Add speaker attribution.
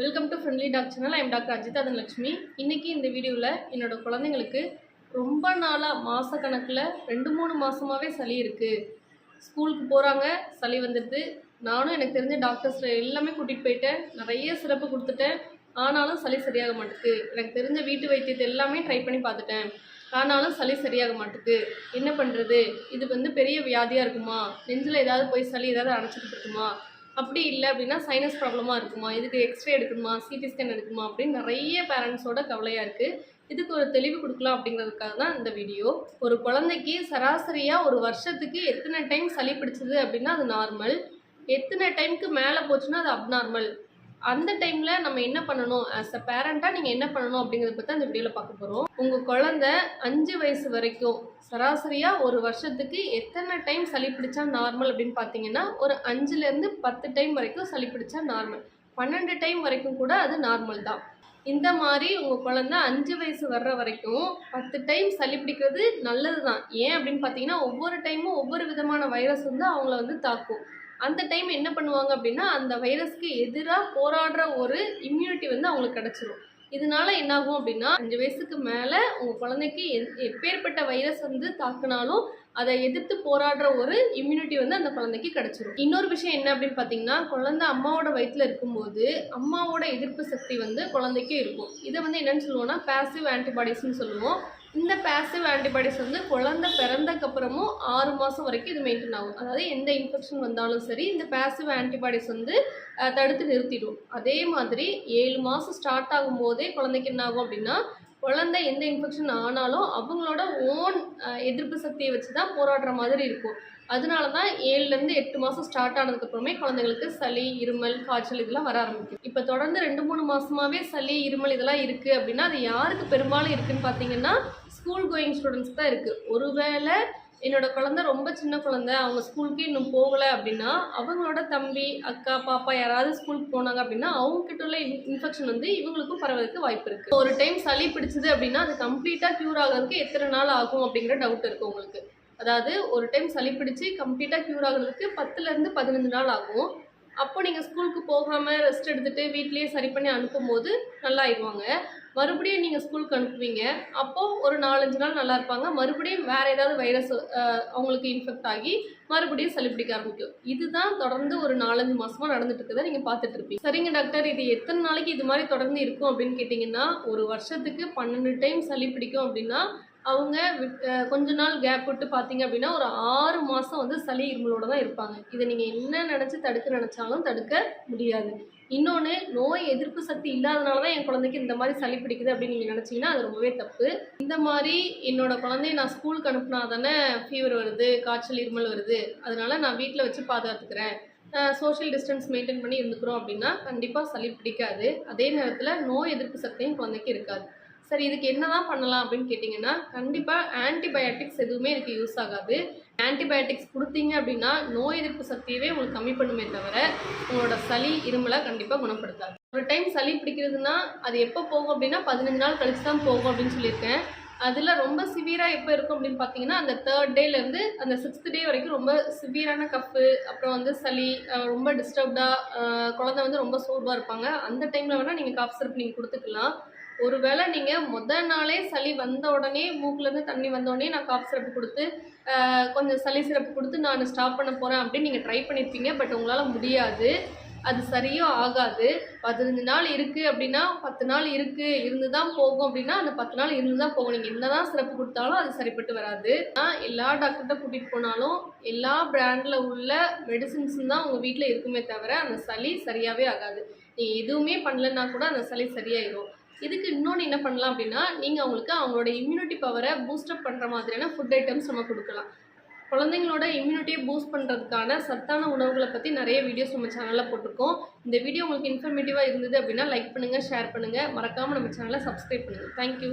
Speaker 1: Welcome to friendly talk channel I'm doctor Ajitha Dhanalakshmi இன்றைக்கி இந்த வீடியோவில் என்னோட குழந்தைங்களுக்கு ரொம்ப நாளாக மாதக்கணக்கில் ரெண்டு மூணு மாதமாகவே சளி இருக்குது ஸ்கூலுக்கு போகிறாங்க சளி வந்துடுது. நானும் எனக்கு தெரிஞ்ச டாக்டர்ஸ் எல்லாமே கூட்டிகிட்டு போயிட்டேன். நிறைய சிறப்பு கொடுத்துட்டேன். ஆனாலும் சளி சரியாக மாட்டேக்கு. எனக்கு தெரிஞ்ச வீட்டு வைத்தியத்தை எல்லாமே ட்ரை பண்ணி பார்த்துட்டேன். ஆனாலும் சளி சரியாக மாட்டேக்கு. என்ன பண்ணுறது இது வந்து பெரிய வியாதியாக இருக்குமா? நெஞ்சில் ஏதாவது போய் சளி ஏதாவது அடைச்சிக்கிட்டு இருக்குமா? அப்படி இல்லை அப்படின்னா சைனஸ் ப்ராப்ளமாக இருக்குமா? இதுக்கு எக்ஸ்ரே எடுக்கணுமா? சிடி ஸ்கேன் எடுக்கணுமா? அப்படின்னு நிறைய பேரண்ட்ஸோட கவலையாக இருக்குது இதுக்கு ஒரு தெளிவு கொடுக்கலாம் அப்படிங்கிறதுக்காக தான் இந்த வீடியோ ஒரு குழந்தைக்கு சராசரியாக ஒரு வருஷத்துக்கு எத்தனை டைம் சளி பிடிச்சது அப்படின்னா அது நார்மல் எத்தனை டைமுக்கு மேலே போச்சுன்னா அது அப்நார்மல் அந்த டைமில் நம்ம என்ன பண்ணணும்? ஆஸ் அ பேரண்ட்டாக நீங்கள் என்ன பண்ணணும் அப்படிங்கிறத பற்றி அந்த வீடியோவில் பார்க்க போகிறோம் உங்கள் குழந்த அஞ்சு வயசு வரைக்கும் சராசரியாக ஒரு வருஷத்துக்கு எத்தனை டைம் சளி பிடிச்சா நார்மல் அப்படின்னு பார்த்தீங்கன்னா ஒரு அஞ்சுலேருந்து பத்து டைம் வரைக்கும் சளி பிடிச்சா நார்மல் பன்னெண்டு டைம் வரைக்கும் கூட அது நார்மல் தான். இந்த மாதிரி உங்கள் குழந்த அஞ்சு வயசு வர்ற வரைக்கும் பத்து டைம் சளி பிடிக்கிறது நல்லது தான் ஏன் அப்படின்னு பார்த்தீங்கன்னா ஒவ்வொரு டைமும் ஒவ்வொரு விதமான வைரஸ் வந்து அவங்கள வந்து தாக்கும். அந்த டைம் என்ன பண்ணுவாங்க அப்படின்னா அந்த வைரஸ்க்கு எதிராக போராடுற ஒரு இம்யூனிட்டி வந்து அவங்களுக்கு கிடச்சிரும். இதனால என்னாகும் அப்படின்னா அஞ்சு வயசுக்கு மேலே உங்கள் குழந்தைக்கு எப்பேற்பட்ட வைரஸ் வந்து தாக்குனாலும் அதை எதிர்த்து போராடுற ஒரு இம்யூனிட்டி வந்து அந்த குழந்தைக்கு கிடைச்சிரும். இன்னொரு விஷயம் என்ன அப்படின்னு பார்த்தீங்கன்னா குழந்தை அம்மாவோட வயிற்றுல இருக்கும்போது அம்மாவோட எதிர்ப்பு சக்தி வந்து குழந்தைக்கு இருக்கும். இதை வந்து என்னன்னு சொல்லுவோம்னா பேசிவ் ஆன்டிபாடிஸ்னு சொல்லுவோம். இந்த பேசிவ் ஆன்டிபாடிஸ் வந்து குழந்தை பிறந்தக்கப்புறமும் ஆறு மாதம் வரைக்கும் இது மெயின்டைன் ஆகும். அதாவது எந்த இன்ஃபெக்ஷன் வந்தாலும் சரி இந்த பேசிவ் ஆன்டிபாடிஸ் வந்து தடுத்து நிறுத்திடும். அதே மாதிரி ஏழு மாதம் ஸ்டார்ட் ஆகும் போதே குழந்தைக்கு என்ன ஆகும் அப்படின்னா குழந்தை எந்த இன்ஃபெக்ஷன் ஆனாலும் அவங்களோட ஓன் எதிர்ப்பு சக்தியை வச்சு தான் போராடுற மாதிரி இருக்கும். அதனால தான் ஏழுலேருந்து எட்டு மாதம் ஸ்டார்ட் ஆனதுக்கப்புறமே குழந்தைங்களுக்கு சளி இருமல் காய்ச்சல் இதெல்லாம் வர ஆரம்பிக்கும் இப்போ தொடர்ந்து ரெண்டு மூணு மாதமாகவே சளி இருமல் இதெல்லாம் இருக்குது அப்படின்னா அது யாருக்கு பெரும்பாலும் இருக்குதுன்னு பார்த்தீங்கன்னா ஸ்கூல் கோயிங் ஸ்டூடெண்ட்ஸ் தான் இருக்குது ஒருவேளை என்னோட குழந்தை ரொம்ப சின்ன குழந்தை. அவங்க ஸ்கூலுக்கு இன்னும் போகலை அப்படின்னா அவங்களோட தம்பி அக்கா பாப்பா யாராவது ஸ்கூலுக்கு போனாங்க அப்படின்னா அவங்க கிட்ட உள்ள இன்ஃபெக்ஷன் வந்து இவங்களுக்கும் பரவதுக்கு வாய்ப்பு இருக்குது ஒரு டைம் சளி பிடிச்சது அப்படின்னா அது கம்ப்ளீட்டாக க்யூர் ஆகிறதுக்கு எத்தனை நாள் ஆகும் அப்படிங்கிற டவுட் இருக்குது உங்களுக்கு. அதாவது ஒரு டைம் சளி பிடிச்சி கம்ப்ளீட்டாக க்யூர் ஆகுறதுக்கு பத்துலேருந்து பதினஞ்சு நாள் ஆகும். அப்போ நீங்கள் ஸ்கூலுக்கு போகாமல் ரெஸ்ட் எடுத்துகிட்டு வீட்லேயே சரி பண்ணி அனுப்பும்போது நல்லா ஆயிடுவாங்க மறுபடியும் நீங்கள் ஸ்கூலுக்கு அனுப்புவீங்க. அப்போது ஒரு நாலஞ்சு நாள் நல்லா இருப்பாங்க. மறுபடியும் வேறு ஏதாவது வைரஸ் அவங்களுக்கு இன்ஃபெக்ட் ஆகி மறுபடியும் சளி பிடிக்க ஆரம்பிக்கும். இதுதான் தொடர்ந்து ஒரு நாலஞ்சு மாசமா நடந்துட்டு இருக்கதை நீங்கள் பார்த்துட்டு இருப்பீங்க சரிங்க டாக்டர். இது எத்தனை நாளைக்கு இது மாதிரி தொடர்ந்து இருக்கும் அப்படின்னு கேட்டிங்கன்னா ஒரு வருஷத்துக்கு பன்னெண்டு டைம் சளி பிடிக்கும் அப்படின்னா அவங்க விட்- கொஞ்ச நாள் கேப் விட்டு பார்த்தீங்க அப்படின்னா ஒரு ஆறு மாதம் வந்து சளி இருமலோட தான் இருப்பாங்க. இதை நீங்கள் என்ன நினச்சி தடுக்க நினச்சாலும் தடுக்க முடியாது. இன்னொன்று நோய் எதிர்ப்பு சக்தி இல்லாதனால தான் என் குழந்தைக்கு இந்த மாதிரி சளி பிடிக்குது அப்படின்னு நீங்கள் நினச்சிங்கன்னா அது ரொம்பவே தப்பு. இந்த மாதிரி என்னோட குழந்தைய நான் ஸ்கூலுக்கு அனுப்புனா தானே ஃபீவர் வருது காய்ச்சல் இருமல் வருது. அதனால நான் வீட்டில் வச்சு பாதுகாத்துக்கிறேன். சோஷியல் டிஸ்டன்ஸ் மெயின்டைன் பண்ணி இருந்துக்கிறோம் அப்படின்னா கண்டிப்பாக சளி பிடிக்காது. அதே நேரத்தில் நோய் எதிர்ப்பு சக்தியும் குழந்தைக்கு இருக்காது. சரி இதுக்கு என்னதான் பண்ணலாம் அப்படின்னு கேட்டிங்கன்னா கண்டிப்பாக ஆன்டிபயோட்டிக்ஸ் எதுவுமே இதுக்கு யூஸ் ஆகாது. ஆன்டிபயோட்டிக்ஸ் கொடுத்தீங்க அப்படின்னா நோய் எதிர்ப்பு சக்தியவே உங்களுக்கு கம்மி பண்ணுமே தவிர உங்களோட சளி இருமலை கண்டிப்பாக குணப்படுத்தாது. ஒரு டைம் சளி பிடிக்கிறதுனா அது எப்போ போகும் அப்படின்னா பதினஞ்சு நாள் கழிச்சு தான் போகும் அப்படின்னு சொல்லியிருக்கேன். அதில் ரொம்ப சிவியராக எப்போ இருக்கும் அப்படின்னு பார்த்தீங்கன்னா அந்த தேர்ட் டேலேருந்து அந்த சிக்ஸ்த் டே வரைக்கும் ரொம்ப சிவியரான கப்பு அப்புறம் வந்து சளி ரொம்ப டிஸ்டர்ப்டாக குழந்தை வந்து ரொம்ப சோர்வாக இருப்பாங்க. அந்த டைமில் வேணால் நீங்கள் காஃப் சிரப் நீங்கள் கொடுத்துக்கலாம். ஒருவேளை நீங்கள் முத நாளே சளி வந்த உடனே மூக்குலேருந்து தண்ணி வந்த உடனே நான் காஃப் சிரப்பு கொடுத்து கொஞ்சம் சளி சிரப்பு கொடுத்து நான் ஸ்டாப் பண்ண போகிறேன் அப்படின்னு நீங்கள் ட்ரை பண்ணியிருப்பீங்க பட் உங்களால் முடியாது. அது சரியும் ஆகாது. பதினஞ்சு நாள் இருக்குது அப்படின்னா பத்து நாள் இருக்குது இருந்து தான் போகும் அப்படின்னா அந்த பத்து நாள் இருந்து தான் போகும். நீங்கள் என்ன தான் சிறப்பு கொடுத்தாலும் அது சரிப்பட்டு வராது. நான் எல்லா டாக்டர்கிட்ட கூட்டிகிட்டு போனாலும் எல்லா பிராண்டில் உள்ள மெடிசின்ஸ் தான் உங்கள் வீட்டில் இருக்குமே தவிர அந்த சளி சரியாகவே ஆகாது. நீங்கள் எதுவுமே பண்ணலன்னா கூட அந்த சளி சரியாயிடும் இதுக்கு இன்னொன்று என்ன பண்ணலாம் அப்படின்னா நீங்கள் அவங்களுக்கு அவங்களோட இம்யூனிட்டி பவரை பூஸ்டப் பண்ணுற மாதிரியான ஃபுட் ஐட்டம்ஸ் நம்ம கொடுக்கலாம். குழந்தைங்களோட இம்யூனிட்டியை பூஸ்ட் பண்ணுறதுக்கான சத்தான உணவுகளை பற்றி நிறைய வீடியோஸ் நம்ம சேனலில் போட்டிருக்கோம். இந்த வீடியோ உங்களுக்கு இன்ஃபர்மேட்டிவாக இருந்தது அப்படின்னா லைக் பண்ணுங்கள் ஷேர் பண்ணுங்கள் மறக்காமல் நம்ம சேனலை சப்ஸ்கிரைப் பண்ணுங்கள் தேங்க்யூ